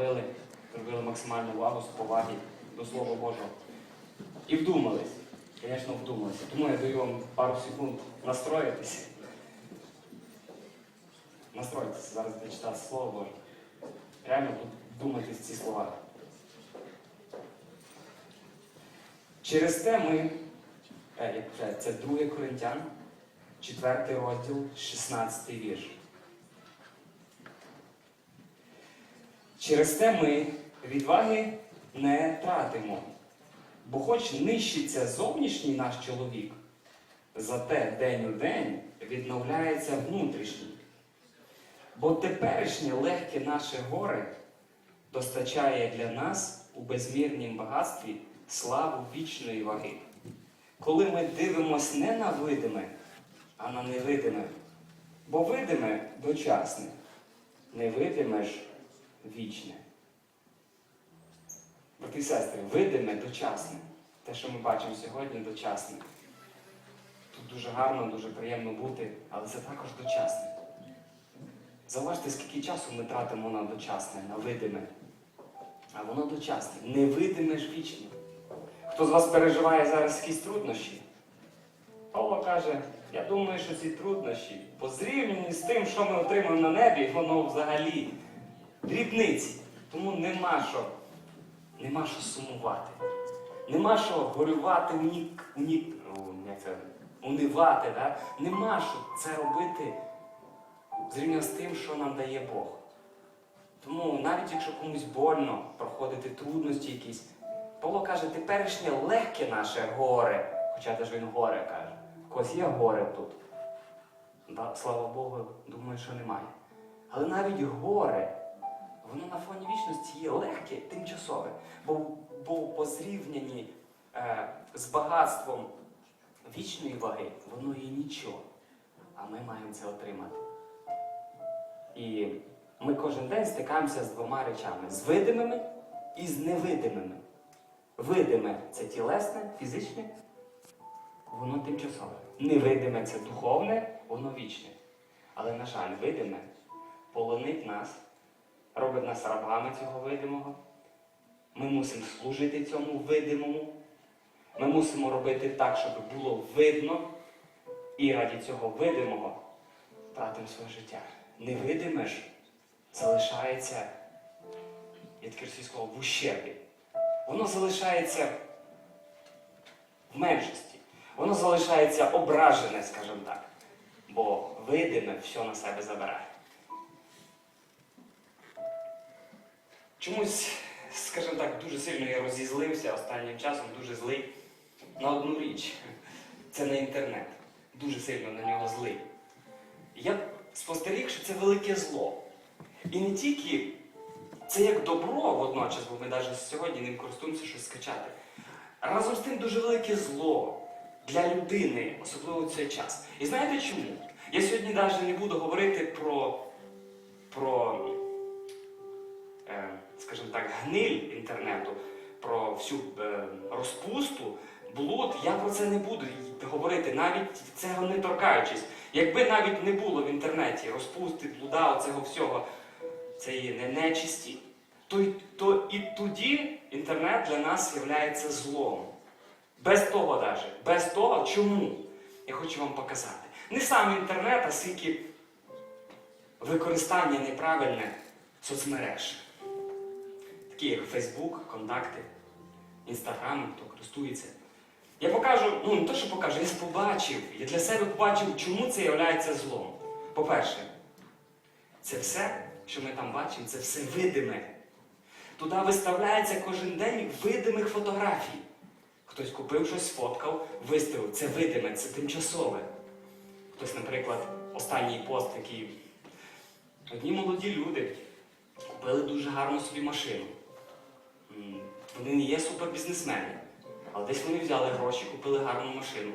зробили, зробили максимальну увагу з поваги до Слова Божого. І вдумались. Звісно, вдумалися. Тому я даю вам пару секунд настроїтися. Настройтеся, зараз буде читати Слово Боже. Реально думати ці слова. Через те ми, е, це 2 Коринтян, 4 розділ, 16 вірш. Через те ми відваги не тратимо, бо хоч нищиться зовнішній наш чоловік, зате день у день відновляється внутрішній. Бо теперішнє легке наше горе достачає для нас у безмірнім багатстві славу вічної ваги. Коли ми дивимося не на видиме, а на невидиме. Бо видиме дочасне, невидиме ж вічне. Брати і сестри, видиме дочасне. Те, що ми бачимо сьогодні, дочасне. Тут дуже гарно, дуже приємно бути, але це також дочасне. Зауважте, скільки часу ми тратимо на дочасне, на видиме. А воно дочасне. Невидиме ж вічно. Хто з вас переживає зараз якісь труднощі? Павло каже, я думаю, що ці труднощі, по зрівнянні з тим, що ми отримаємо на небі, воно взагалі дрібниці. Тому нема що, нема що сумувати. Нема що горювати, унік, унік, це, унивати. Да? Нема що це робити зрівняно з тим, що нам дає Бог. Тому навіть якщо комусь больно проходити трудності якісь, Павло каже, теперішнє легке наше горе, хоча теж він горе каже. Когось є горе тут. Да, слава Богу, думаю, що немає. Але навіть горе, воно на фоні вічності є легке, тимчасове. Бо, бо по зрівнянні е, з багатством вічної ваги, воно є нічого. А ми маємо це отримати. І ми кожен день стикаємося з двома речами: з видимими і з невидимими. Видиме це тілесне, фізичне, воно тимчасове. Невидиме це духовне, воно вічне. Але, на жаль, видиме полонить нас, робить нас рабами цього видимого. Ми мусимо служити цьому видимому. Ми мусимо робити так, щоб було видно, і раді цього видимого тратимо своє життя. Невидиме ж залишається, я таке російського, в ущербі. Воно залишається в меншості. Воно залишається ображене, скажімо так. Бо видиме все на себе забирає. Чомусь, скажімо так, дуже сильно я розізлився останнім часом, дуже злий на одну річ. Це на інтернет. Дуже сильно на нього злий. Я спостеріг, що це велике зло. І не тільки це як добро водночас, бо ми навіть сьогодні ним користуємося щось скачати. Разом з тим дуже велике зло для людини, особливо в цей час. І знаєте чому? Я сьогодні навіть не буду говорити про, про е, скажімо так, гниль інтернету, про всю е, розпусту, блуд. Я про це не буду говорити, навіть цього не торкаючись. Якби навіть не було в інтернеті розпусти, блуда, оцього всього цієї не- нечисті, то, то і тоді інтернет для нас є злом. Без того навіть. Без того, чому? Я хочу вам показати. Не сам інтернет, а скільки використання неправильне соцмереж. Такі як Facebook, контакти, Інстаграм, хто користується. Я покажу, ну не то, що покажу, я побачив, я для себе побачив, чому це є злом. По-перше, це все, що ми там бачимо, це все видиме. Туди виставляється кожен день видимих фотографій. Хтось купив щось, сфоткав, виставив. Це видиме, це тимчасове. Хтось, наприклад, останній пост, який одні молоді люди купили дуже гарну собі машину. Вони не є супербізнесмени, але десь вони взяли гроші, купили гарну машину,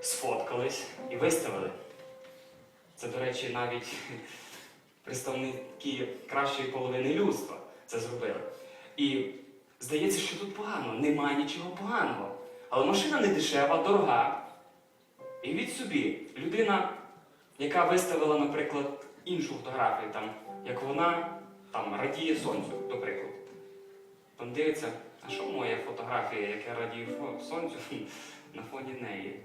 сфоткались і виставили. Це, до речі, навіть представники кращої половини людства це зробили. І здається, що тут погано, немає нічого поганого. Але машина не дешева, дорога. І від собі людина, яка виставила, наприклад, іншу фотографію, там, як вона там радіє сонцю, до прикладу. Він дивиться, а що моя фотографія, як я радію сонцю на фоні неї.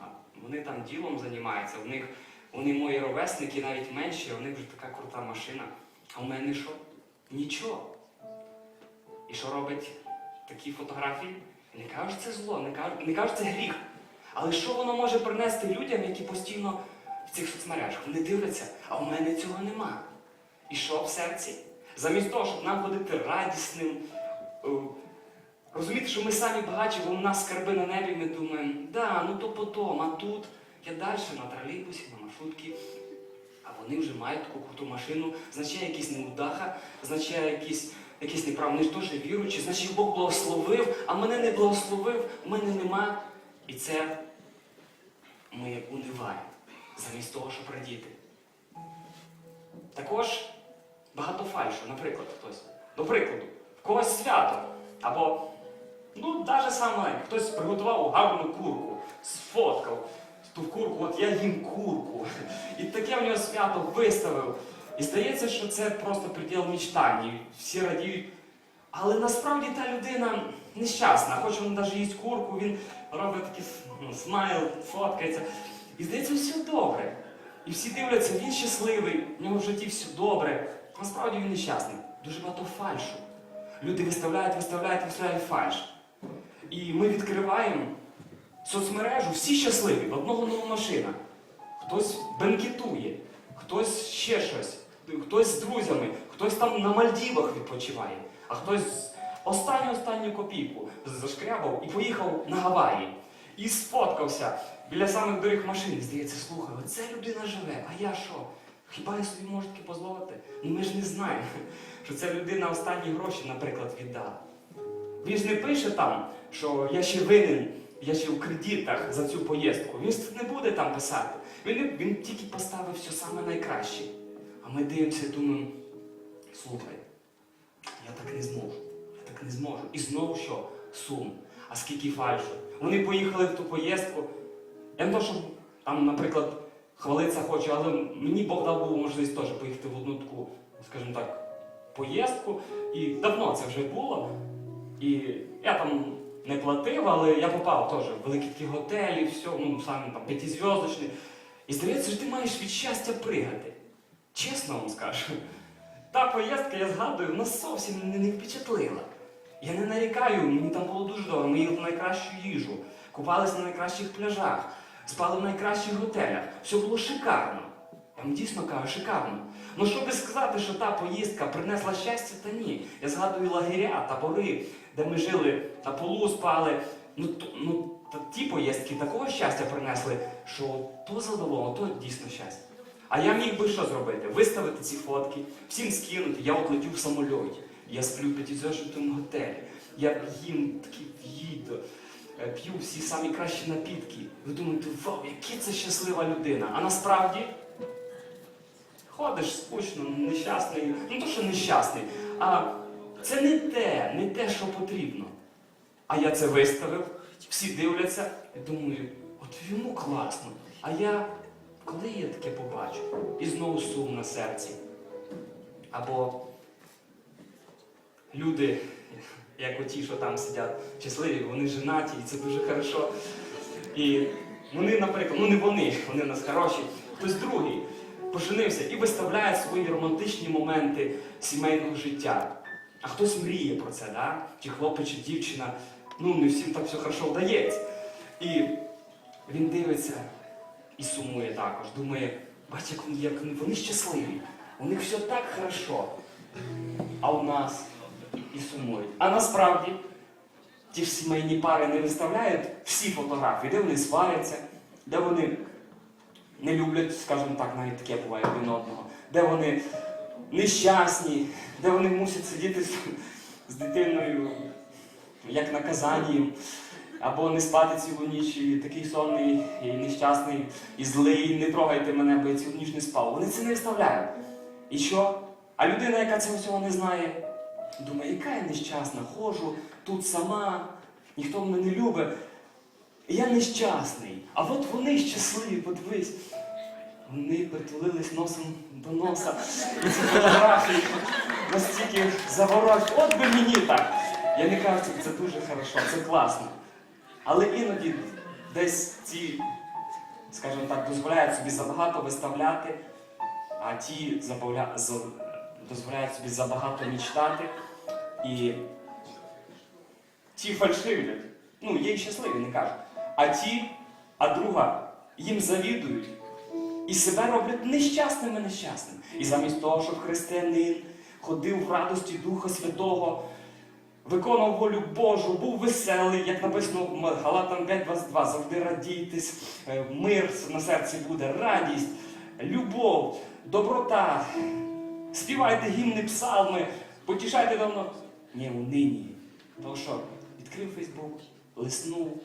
А вони там ділом займаються, в них вони мої ровесники навіть менші, у них вже така крута машина. А в мене що? Нічого. І що робить такі фотографії? Не кажуть, це зло, не кажуть, не кажуть, це гріх. Але що воно може принести людям, які постійно в цих соцмережах? Вони дивляться, а у мене цього нема. І що в серці? Замість того, щоб нам ходити радісним, розуміти, що ми самі багаті, бо у нас скарби на небі, ми думаємо, да, ну то потом, а тут я далі на тролейбусі, на маршрутці. А вони вже мають таку круту машину, значить я якийсь неудаха, значить я якийсь, якийсь неправильний ж теж віруючий, значить Бог благословив, а мене не благословив, мене нема. І це ми униваємо, замість того, щоб радіти. Також багато фальшу, наприклад, хтось. До прикладу, когось свято. Або, ну, навіть саме хтось приготував гарну курку, сфоткав ту курку, от я їм курку. І таке в нього свято виставив. І здається, що це просто приділ мечтань, і всі радіють. Але насправді та людина нещасна, хоч він навіть їсть курку, він робить такий ну, смайл, фоткається. І здається, все добре. І всі дивляться, він щасливий, в нього в житті все добре. Насправді він нещасний. Дуже багато фальшу. Люди виставляють, виставляють, виставляють фальш. І ми відкриваємо соцмережу, всі щасливі, в одного нова машина. Хтось бенкетує, хтось ще щось, хтось з друзями, хтось там на Мальдівах відпочиває, а хтось останню останню копійку зашкрябав і поїхав на Гаваї. І сфоткався біля самих доріг машин. Здається, слухай, оце людина живе, а я що? Хіба я собі можу таке дозволити? Ну ми ж не знаємо, що ця людина останні гроші, наприклад, віддала. Він ж не пише там, що я ще винен, я ще в кредитах за цю поїздку. Він ж не буде там писати. Він, він тільки поставив все саме найкраще. А ми дивимося і думаємо, слухай, я так не зможу, я так не зможу. І знову що? Сум. А скільки фальшу. Вони поїхали в ту поїздку. Я не то, що там, наприклад, хвалитися хочу, але мені Бог дав був можливість теж поїхати в одну таку, скажімо так, поїздку. І давно це вже було. І я там не платив, але я попав теж в великі такі готелі, все, ну саме там п'ятизв'язочний. І здається, що ти маєш від щастя пригати. Чесно вам скажу. Та поїздка, я згадую, вона зовсім мене не впечатлила. Я не нарікаю, мені там було дуже добре. Ми їли на найкращу їжу, купалися на найкращих пляжах, спали в найкращих готелях. Все було шикарно. Я вам дійсно кажу, шикарно. Ну щоб сказати, що та поїздка принесла щастя, та ні. Я згадую лагеря, табори, де ми жили на полу спали. Ну, то, ну ті поїздки такого щастя принесли, що то задоволено, то дійсно щастя. А я міг би що зробити? Виставити ці фотки, всім скинути. Я от летю в самольоті, я сплю в п'ятизв'язочному готелі, я їм такі їду, е, п'ю всі самі кращі напітки. Ви думаєте, вау, який це щаслива людина. А насправді ходиш скучно, нещасний. Ну то, що нещасний. А це не те, не те, що потрібно. А я це виставив, всі дивляться і думаю, от йому класно. А я коли я таке побачу? І знову сум на серці. Або люди, як оті, що там сидять щасливі, вони женаті, і це дуже хорошо. І вони, наприклад, ну не вони, вони в нас хороші, хтось другий поженився і виставляє свої романтичні моменти сімейного життя. А хтось мріє про це, да? чи хлопець, чи дівчина. Ну, не всім так все хорошо вдається. І він дивиться і сумує також. Думає, бач, як, вони- щасливі. У них все так хорошо. А у нас і сумують. А насправді ті ж сімейні пари не виставляють всі фотографії, де вони сваряться, де вони не люблять, скажімо так, навіть таке буває один одного, де вони нещасні, де вони мусять сидіти з, з дитиною як наказання їм, або не спати цілу ніч, і такий сонний, і нещасний, і злий, не трогайте мене, бо я цілу ніч не спав. Вони це не виставляють. І що? А людина, яка цього всього не знає, думає, яка я нещасна, ходжу тут сама, ніхто мене не любить. Я нещасний. А от вони щасливі, подивись. вони притулились носом до носа. Ці фотографії настільки заворожують. От би мені так. Я не кажу, це дуже хорошо, це класно. Але іноді десь ці, скажімо так, дозволяють собі забагато виставляти, а ті забавля... дозволяють собі забагато мічтати. І ті фальшивлять. Ну, є й щасливі, не кажу. А ті, а друга, їм завідують і себе роблять нещасними нещасними. І замість того, щоб християнин ходив в радості Духа Святого, виконував волю Божу, був веселий, як написано в Галатам 5.22, завжди радійтесь, е, мир на серці буде, радість, любов, доброта, співайте гімни, псалми, потішайте давно. Ні, унині. Тому що відкрив Фейсбук, лиснув,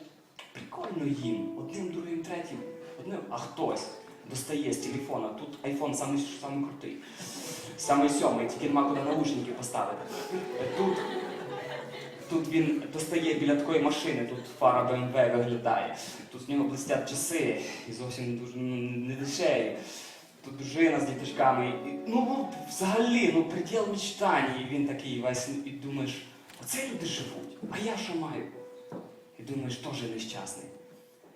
прикольно їм, одним, другим, третім, одним, а хтось достає з телефона, тут айфон самий, самий крутий, самий сьомий, тільки нема куди наушники поставити. Тут Тут він достає біля такої машини, тут фара BMW виглядає. Тут з нього блистять часи і зовсім дуже ну, не дешеві. Тут дружина з діточками. І, ну, взагалі, ну, приділ мечтань. І він такий весь, і думаєш, оце люди живуть, а я що маю? Думаєш, теж нещасний.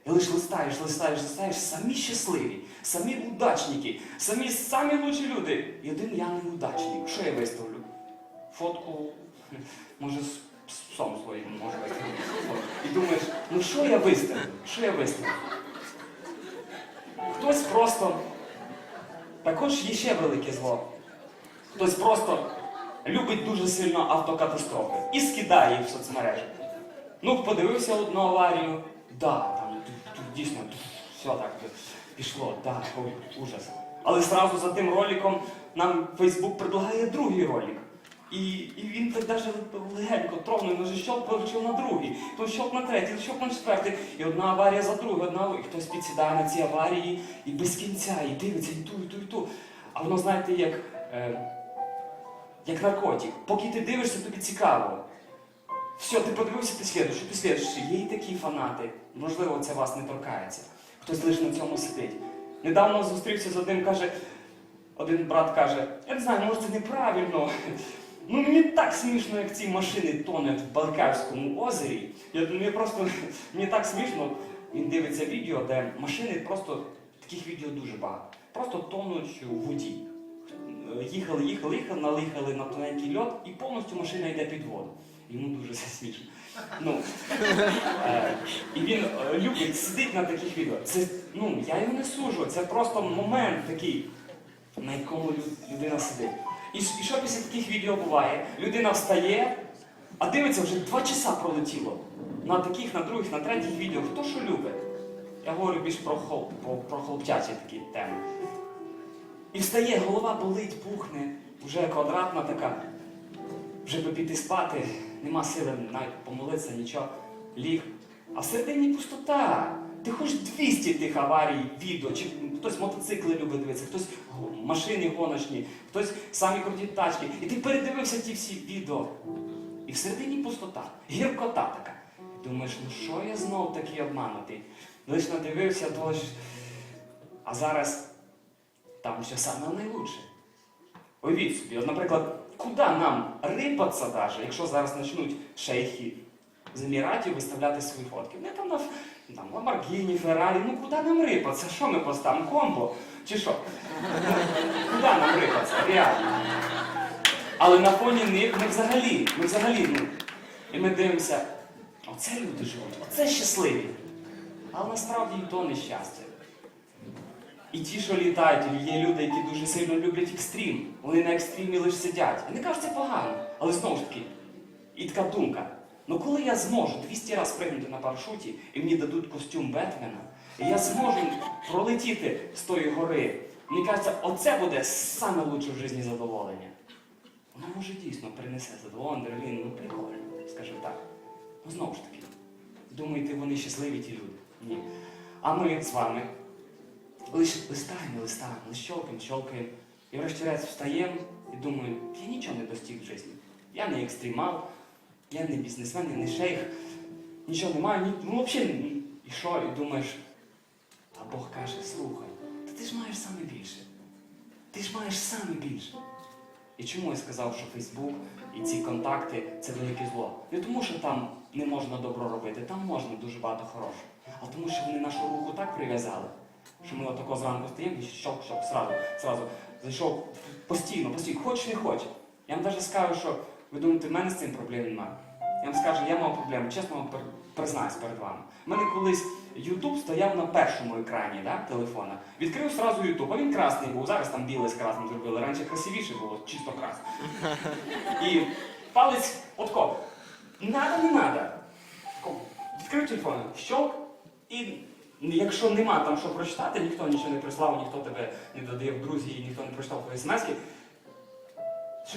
І лиш листаєш, листаєш, листаєш, самі щасливі, самі удачники, самі самі лучші люди. І один я не удачник. Що я виставлю? Фотку, може, з псом своїм може виставити. І думаєш, ну що я виставлю? Що я виставлю? Хтось просто. Також є ще велике зло. Хтось просто любить дуже сильно автокатастрофи і скидає їх в соцмережі. Ну, подивився одну аварію, да, там дійсно тут все так пішло, да, ужас. Але зразу за тим роликом нам Фейсбук предлагає другий ролик. І, і він так навіть легенько тронув, може щелк получив на другий, то щелк на третій, щелк на четвертий. І одна аварія за другою, одна, і хтось підсідає на ці аварії і без кінця, і дивиться, і ту, і ту, і ту. А воно, знаєте, як, е, як наркотик. Поки ти дивишся, тобі цікаво. Все, ти подивився, ти слідуєш, ти слідуєш. Є і такі фанати. Можливо, це вас не торкається. Хтось лише на цьому сидить. Недавно зустрівся з одним, каже, один брат каже, я не знаю, може це неправильно. Ну мені так смішно, як ці машини тонуть в Балкарському озері. Я думаю, просто мені так смішно. Він дивиться відео, де машини просто таких відео дуже багато. Просто тонуть у воді. Їхали, їхали, їхали, налихали на тоненький льод і повністю машина йде під воду. Йому дуже це смішно. Ну, е, і він е, любить сидить на таких відео. Це, ну, я його не сужу, це просто момент такий, на якому людина сидить. І, і що після таких відео буває? Людина встає, а дивиться, вже два часа пролетіло. На таких, на других, на третіх відео. Хто що любить? Я говорю більш про, хол, про, про хлопчачі такі теми. І встає, голова болить, пухне, вже квадратна така. Вже би піти спати, нема сили навіть помолитися, нічого. Ліг. А всередині пустота. Ти хоч 200 тих аварій, відео, чи хтось мотоцикли любить дивитися, хтось машини гоночні, хтось самі круті тачки. І ти передивився ті всі відео. І всередині пустота, гіркота така. Думаєш, ну що я знов такий обманутий? Лиш надивився, то ж. А зараз там все саме найлучше. Уявіть собі, от, наприклад, куди нам рипатися даже, якщо зараз почнуть шейхи з Еміратів виставляти свої фотки? Не там на там, Ламборгіні, Феррарі, ну куди нам рипатися? Що ми поставимо? Комбо? Чи що? Куди нам рипатися? Реально. Але на фоні них ми взагалі, ми взагалі, ну, і ми дивимося, оце люди живуть, оце щасливі. Але насправді і то нещастя. І ті, що літають, є люди, які дуже сильно люблять екстрім. Вони на екстримі лише сидять. Я не кажу, це погано, але знову ж таки, і така думка. Ну коли я зможу 200 разів пригнути на парашуті, і мені дадуть костюм Бетмена, і я зможу пролетіти з тої гори, мені кажеться, оце буде саме лучше в житті задоволення. Воно може дійсно принесе задоволення, адреналін, ну прикольно, скажімо так. Ну знову ж таки, думаєте, вони щасливі ті люди? Ні. А ми з вами листаємо, листаємо, щелкаємо, щелкаємо. І врешті-решт встаємо і думаю, я нічого не достиг в житті. Я не екстремал, я не бізнесмен, я не шейх, нічого не маю, ні, ну взагалі, і що? І думаєш, а Бог каже, слухай, та ти ж маєш саме більше. Ти ж маєш саме більше. І чому я сказав, що Фейсбук і ці контакти це велике зло? Не тому, що там не можна добро робити, там можна дуже багато хорошого. А тому, що вони нашу руку так прив'язали, що ми отако зранку стоїмо і щок, щок, сразу, сразу зайшов постійно, постійно, хоч не хоч. Я вам навіть скажу, що ви думаєте, в мене з цим проблем немає. Я вам скажу, я мав проблему, чесно вам признаюсь перед вами. У мене колись YouTube стояв на першому екрані да, телефона. Відкрив сразу YouTube, а він красний був. Зараз там білий з красним зробили. Раніше красивіше було, чисто красне. І палець отко. Надо, не надо. Відкрив телефон, щелк, і якщо нема там що прочитати, ніхто нічого не прислав, ніхто тебе не додає в друзі, ніхто не прочитав твої смски.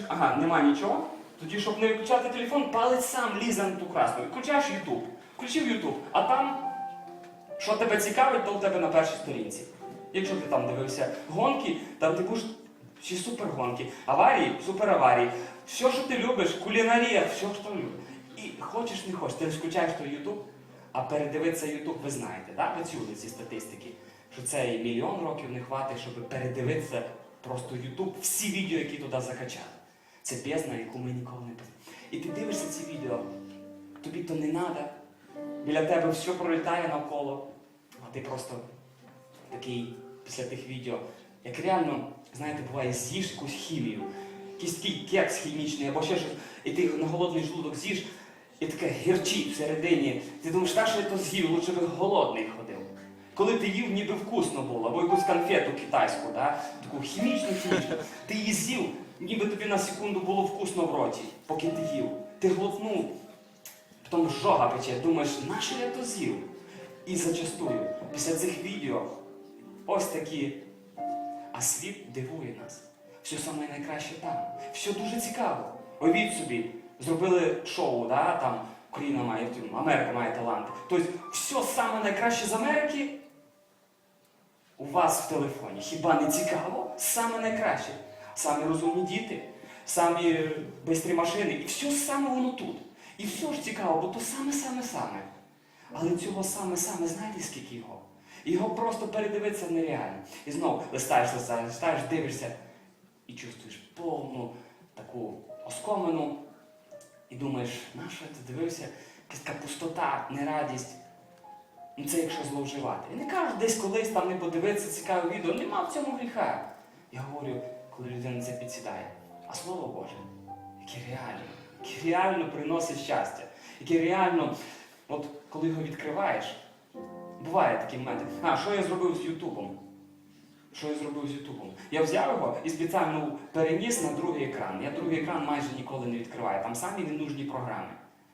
Ага, нема нічого. Тоді, щоб не виключати телефон, палець сам лізе на ту красну. Включаєш YouTube. Включив YouTube, а там, що тебе цікавить, то у тебе на першій сторінці. Якщо ти там дивився гонки, там ти будеш чи супергонки, аварії, супераварії. Все, що ти любиш, кулінарія, все, що ти любиш. І хочеш, не хочеш, ти включаєш той YouTube, а передивитися YouTube, ви знаєте, да? ви чули ці статистики, що це і мільйон років не хватить, щоб передивитися просто YouTube, всі відео, які туди закачали. Це бездна, яку ми ніколи не писали. І ти дивишся ці відео, тобі то не треба, біля тебе все пролітає навколо, а ти просто такий після тих відео, як реально, знаєте, буває, з'їш якусь хімію, якийсь кекс хімічний або ще щось, і ти на голодний желудок з'їш, і таке гірчить всередині. Ти думаєш, та що я то з'їв, лучше би голодний ходив. Коли ти їв, ніби вкусно було, або якусь конфету китайську, да? таку хімічну хімічну, ти її з'їв, ніби тобі на секунду було вкусно в роті, поки ти їв. Ти глотнув, потім жога пече, думаєш, нащо я то з'їв? І зачастую, після цих відео, ось такі. А світ дивує нас. Все саме найкраще там. Все дуже цікаво. Уявіть собі, зробили шоу, да, там Україна має Америка має таланти. Тобто, все саме найкраще з Америки у вас в телефоні. Хіба не цікаво? Саме найкраще. Самі розумні діти, самі бистрі машини. І все саме воно тут. І все ж цікаво, бо то саме-саме-саме. Але цього саме-саме, знаєте, скільки його? Його просто передивитися нереально. І знову листаєш, листаєш, листаєш, дивишся і чувствуєш повну таку оскомину. І думаєш, на що ти дивився? Якась така пустота, нерадість. Ну це якщо зловживати. Я не кажу, десь колись там не подивитися цікаве відео, нема в цьому гріха. Я говорю, коли людина це підсідає. А слово Боже, яке реально, яке реально приносить щастя, яке реально, от коли його відкриваєш, буває такі моменти. А, що я зробив з Ютубом? Що я зробив з Ютубом? Я взяв його і спеціально переніс на другий екран. Я другий екран майже ніколи не відкриваю. Там самі ненужні програми.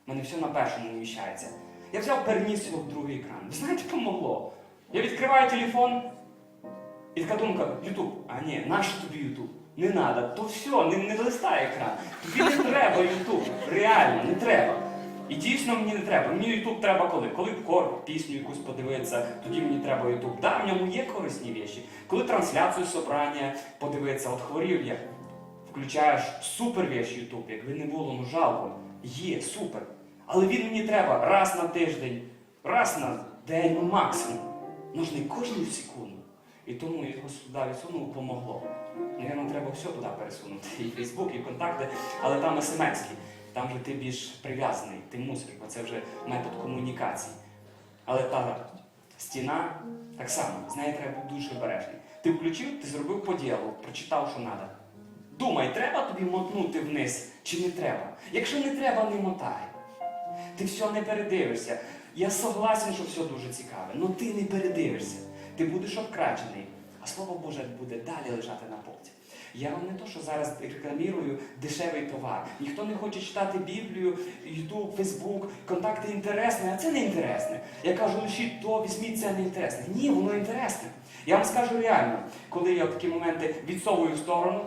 У мене все на першому вміщається. Я взяв, переніс його в другий екран. Ви знаєте, помогло. Я відкриваю телефон, і така думка, Ютуб, а ні, нащо тобі Ютуб? Не треба, то все, не, не листай екран. Тобі не треба Ютуб. Реально, не треба. І дійсно мені не треба. Мені Ютуб треба коли? Коли кор, пісню якусь подивитися, тоді мені треба Ютуб. Да, в ньому є корисні речі. Коли трансляцію собрання подивитися, от хворів я, включаєш супер вещь Ютуб, якби не було, ну жалко. Є, супер. Але він мені треба раз на тиждень, раз на день, ну максимум. Ну ж не кожну секунду. І тому його сюди відсунув, помогло. Навірно, треба все туди пересунути. І Фейсбук, і контакти, але там смс-ки. Там же ти більш прив'язаний, ти мусиш, бо це вже метод комунікації. Але та стіна так само, з нею треба бути дуже обережний. Ти включив, ти зробив по прочитав, що треба. Думай, треба тобі мотнути вниз чи не треба. Якщо не треба, не мотай. Ти все не передивишся. Я согласен, що все дуже цікаве, але ти не передивишся. Ти будеш обкрачений, а слово Боже буде далі лежати на полці. Я вам не то, що зараз рекламірую дешевий товар. Ніхто не хоче читати Біблію, Ютуб, Фейсбук, контакти інтересні, а це не інтересне. Я кажу, лишіть то, візьміть це не інтересне. Ні, воно інтересне. Я вам скажу реально, коли я в такі моменти відсовую в сторону,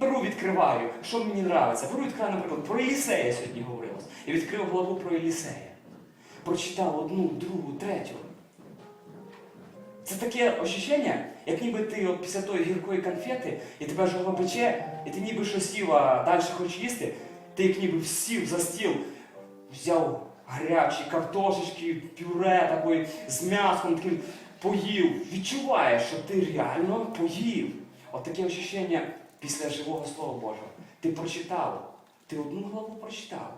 беру, відкриваю, що мені подобається. Беру, відкриваю, наприклад, про Єлісея сьогодні говорилось. Я відкрив главу про Єлісея. Прочитав одну, другу, третю. Це таке ощущення, як ніби ти от після тої гіркої конфети, і тебе жога пече, і ти ніби що сів, а далі хочеш їсти, ти як ніби сів за стіл, взяв гарячі картошечки, пюре такої з м'ясом, таким поїв, відчуваєш, що ти реально поїв. От таке ощущення після живого Слова Божого. Ти прочитав, ти одну главу прочитав,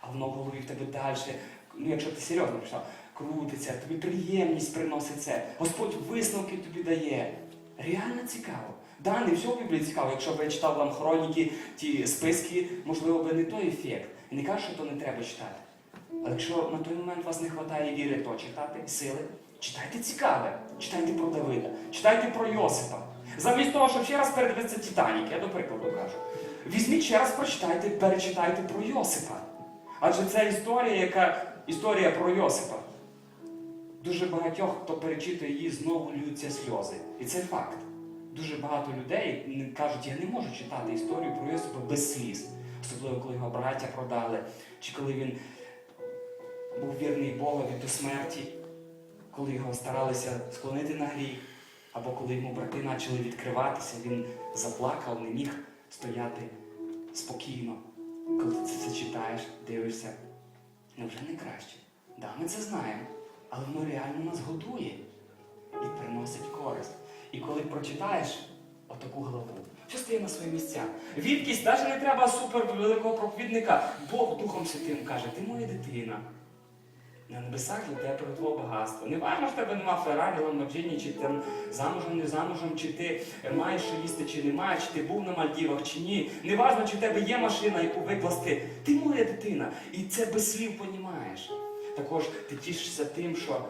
а воно голові в тебе далі, ну якщо ти серйозно прочитав, крутиться, тобі приємність приносить це. Господь висновки тобі дає. Реально цікаво. Да, не все в Біблії цікаво. Якщо б я читав вам хроніки, ті списки, можливо, би не той ефект. І не кажу, що то не треба читати. Але якщо на той момент вас не вистачає віри, то читати, сили, читайте цікаве, читайте про Давида, читайте про Йосипа. Замість того, щоб ще раз передивитися Титанік, я до прикладу кажу. Візьміть ще раз прочитайте, перечитайте про Йосипа. Адже це історія, яка історія про Йосипа. Дуже багатьох, хто перечитує її, знову льються сльози. І це факт. Дуже багато людей кажуть, я не можу читати історію про Йосипа без сліз. Особливо, коли його браття продали, чи коли він був вірний Богові до смерті, коли його старалися склонити на гріх, або коли йому брати почали відкриватися, він заплакав, не міг стояти спокійно. Коли ти це читаєш, дивишся, невже не краще? Да, ми це знаємо, але воно реально нас годує і приносить користь. І коли прочитаєш отаку главу, все стає на свої місця. Відкість, навіть не треба супер великого проповідника. Бог Духом Святим каже, ти моя дитина. На небесах для тебе твого багатство. Не важно, в тебе нема Феррарі, Ламборджині, чи ти замужем, не замужем, чи ти маєш їсти, чи не маєш, чи ти був на Мальдівах, чи ні. Не важно, чи в тебе є машина, яку викласти. Ти моя дитина. І це без слів понімаєш. Також ти тішишся тим, що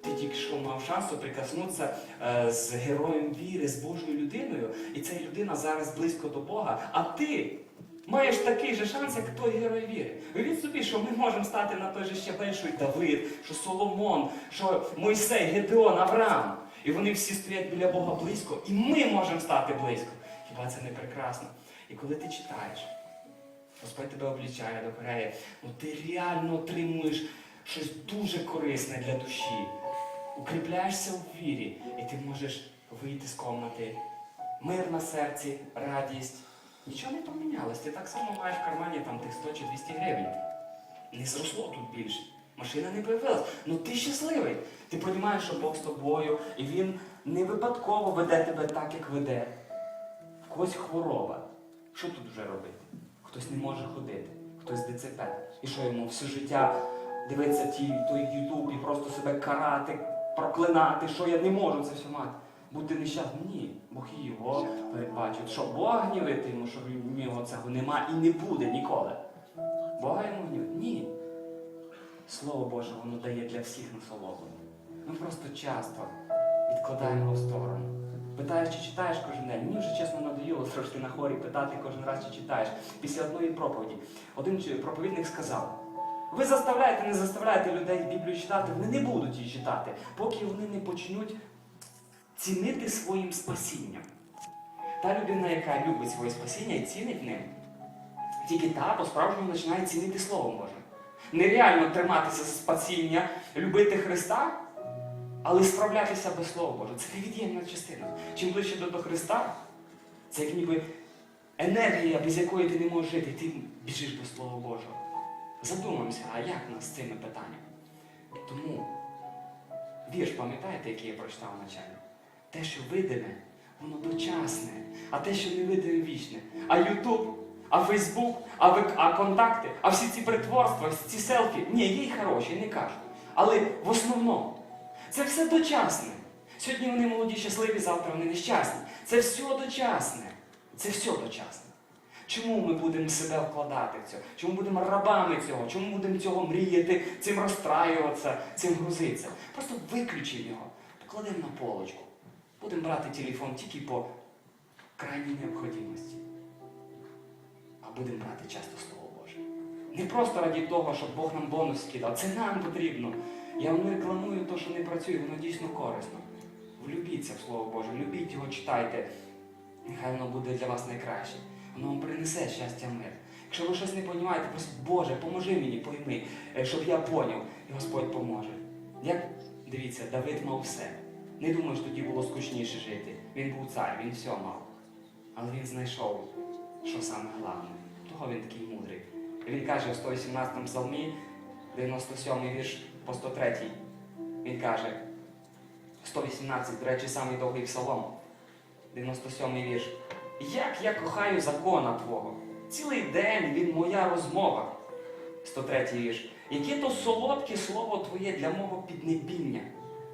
ти тільки що мав шанс соприкоснутися е, з героєм віри, з Божою людиною, і ця людина зараз близько до Бога, а ти маєш такий же шанс, як той герой віри. Уявіть собі, що ми можемо стати на той же щабель, що Давид, що Соломон, що Мойсей, Гедеон, Авраам. І вони всі стоять біля Бога близько, і ми можемо стати близько. Хіба це не прекрасно? І коли ти читаєш, Господь тебе облічає, докоряє, ну ти реально отримуєш щось дуже корисне для душі. Укріпляєшся у вірі, і ти можеш вийти з комнати. Мир на серці, радість. Нічого не помінялось. Ти так само маєш в кармані там тих 100 чи 200 гривень. Не зросло тут більше. Машина не появилась. Ну ти щасливий. Ти розумієш, що Бог з тобою, і він не випадково веде тебе так, як веде. В когось хвороба. Що тут вже робити? Хтось не може ходити, хтось ДЦП. І що йому все життя дивитися ті, той Ютуб і просто себе карати, проклинати, що я не можу це все мати. Бути нещасним. Ні, Бог і його передбачив. Що Бога гнівити йому, що в нього цього нема і не буде ніколи. Бога йому гнівити? Ні. Слово Боже, воно дає для всіх насолоду. Ми просто часто відкладаємо в сторону. Питаєш, чи читаєш кожен день. Мені вже чесно надоїло трошки на хорі питати кожен раз, чи читаєш. Після одної проповіді. Один проповідник сказав: ви заставляєте, не заставляєте людей Біблію читати, вони не будуть її читати, поки вони не почнуть цінити своїм спасінням. Та людина, яка любить своє спасіння і цінить ним, тільки та по-справжньому починає цінити Слово Боже. Нереально триматися спасіння, любити Христа, але справлятися без Слова Божого. Це невід'ємна частина. Чим ближче до, Христа, це як ніби енергія, без якої ти не можеш жити, ти біжиш до Слова Божого. Задумаємося, а як нас з цими питаннями? Тому вірш, пам'ятаєте, який я прочитав вначалі? Те, що видиме, воно дочасне, а те, що не видиме, вічне. А Ютуб, а Фейсбук, а, вик- а контакти, а всі ці притворства, ці селфі, ні, є й хороші, не кажу. Але в основному це все дочасне. Сьогодні вони молоді, щасливі, завтра вони нещасні. Це все дочасне. Це все дочасне. Чому ми будемо себе вкладати в цього? Чому будемо рабами цього? Чому будемо цього мріяти, цим розстраюватися, цим грузитися? Просто виключимо його, покладемо на полочку. Будемо брати телефон тільки по крайній необхідності. А будемо брати часто Слово Боже. Не просто раді того, щоб Бог нам бонус скидав. Це нам потрібно. Я вам рекламую те, що не працює, воно дійсно корисно. Влюбіться в Слово Боже, любіть його, читайте. Нехай воно буде для вас найкраще. Воно вам принесе щастя мир. Якщо ви щось не розумієте, просто Боже, поможи мені, пойми, е, щоб я поняв, і Господь поможе. Як дивіться, Давид мав все. Не думаю, що тоді було скучніше жити. Він був цар, він все мав. Але він знайшов, що саме головне. Того він такий мудрий. І він каже в 118 псалмі, 97 вірш по 103. Він каже: 118, до речі, самий довгий псалом. 97 вірш. Як я кохаю закона Твого. Цілий день він моя розмова. 103 вірш. Яке то солодке слово Твоє для мого піднебіння.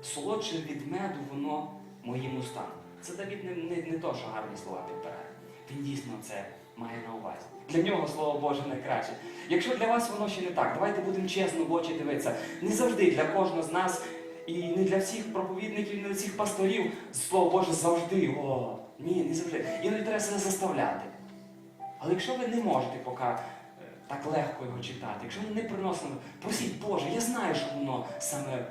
Солодше від меду воно моїм устам. Це Давід не, не, не то, що гарні слова підбирає. Він дійсно це має на увазі. Для нього слово Боже найкраще. Якщо для вас воно ще не так, давайте будемо чесно в очі дивитися. Не завжди для кожного з нас і не для всіх проповідників, не для всіх пасторів слово Боже завжди. О, ні, не завжди. Іноді треба себе заставляти. Але якщо ви не можете поки е, так легко його читати, якщо воно не приносимо, просіть Боже, я знаю, що воно саме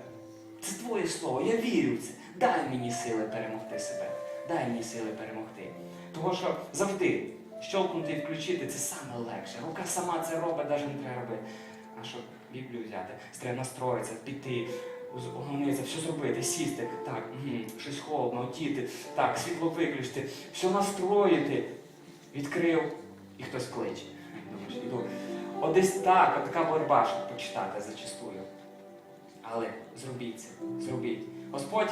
це твоє слово, я вірю в це. Дай мені сили перемогти себе. Дай мені сили перемогти. Того що завжди щолкнути і включити це саме легше. Рука сама це робить, навіть не треба робити. А щоб Біблію взяти, треба настроїтися, піти, оглянутися, все зробити, сісти, так, угу, щось холодно, отіти, так, світло виключити, все настроїти. Відкрив і хтось кличе. От десь так, от така боротьба, щоб почитати зачастую. Але зробіть це, зробіть. Господь,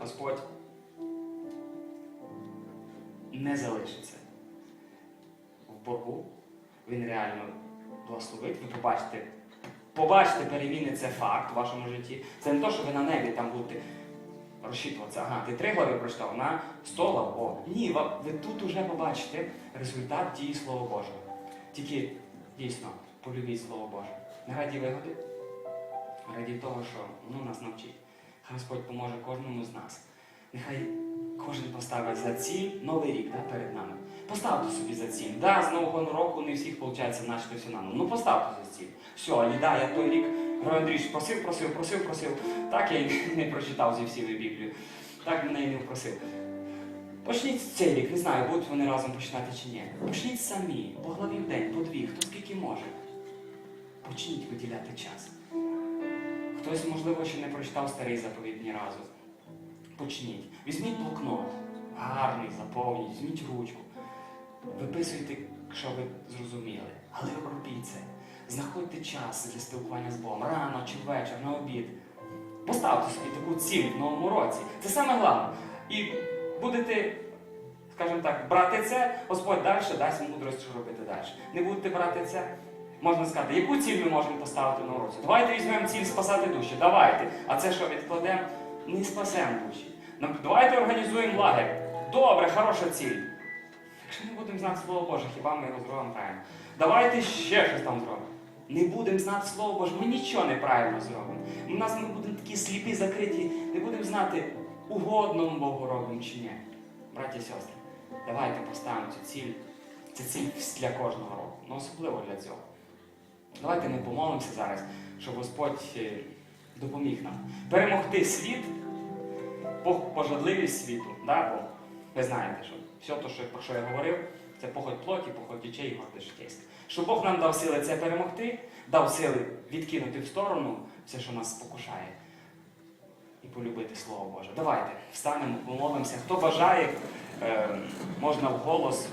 Господь не залишиться в боргу. Він реально благословить. Ви побачите, побачите переміни, це факт в вашому житті. Це не то, що ви на небі там будете розчитуватися. Ага, ти три глави прочитав на 100 глав. О, ні, ви тут уже побачите результат дії Слова Божого. Тільки дійсно полюбіть Слово Боже. Не раді вигоди, раді того, що воно нас навчить. Господь поможе кожному з нас. Нехай кожен поставить за ціль новий рік да, перед нами. Поставте собі за ціль. Да, з Нового року не всіх виходить наче наново. Ну поставте за ціль. Все, і да, я той рік Григорій Андрійович просив, просив, просив, просив. Так я й не прочитав зі всіми Біблію. Так мене і не впросив. Почніть цей рік, не знаю, будуть вони разом починати чи ні. Почніть самі, по главі в день, по дві, хто скільки може. Почніть виділяти час. Хтось, можливо, ще не прочитав старий заповідь ні разу. Почніть. Візьміть блокнот, гарний, заповніть, візьміть ручку. Виписуйте, що ви зрозуміли. Але робіть це. Знаходьте час для спілкування з Богом рано чи ввечері, на обід. Поставте собі таку ціль в новому році. Це саме головне. І будете, скажімо так, брати це, Господь далі дасть мудрість, що робити далі. Не будете брати це. Можна сказати, яку ціль ми можемо поставити на році? Давайте візьмемо ціль спасати душі. Давайте. А це що відкладемо? Не спасемо душі. Нам- Давайте організуємо лагерь. Добре, хороша ціль. Якщо не будемо знати Слово Боже, хіба ми його зробимо правильно? Давайте ще щось там зробимо. Не будемо знати Слово Боже, ми нічого неправильно зробимо. У нас ми будемо такі сліпі, закриті, не будемо знати, угодно ми Богу робимо чи ні. Браті і сестри, давайте поставимо цю ціль. Це ціль для кожного року, ну особливо для цього. Давайте ми помолимося зараз, щоб Господь е, допоміг нам перемогти світ, по- пожадливість світу. Да? Бо ви знаєте, що все те, що, про що я говорив, це похоть плоті, похоть дітей і горди житейське. Щоб Бог нам дав сили це перемогти, дав сили відкинути в сторону все, що нас спокушає, і полюбити Слово Боже. Давайте встанемо, помолимося. Хто бажає, е, можна вголос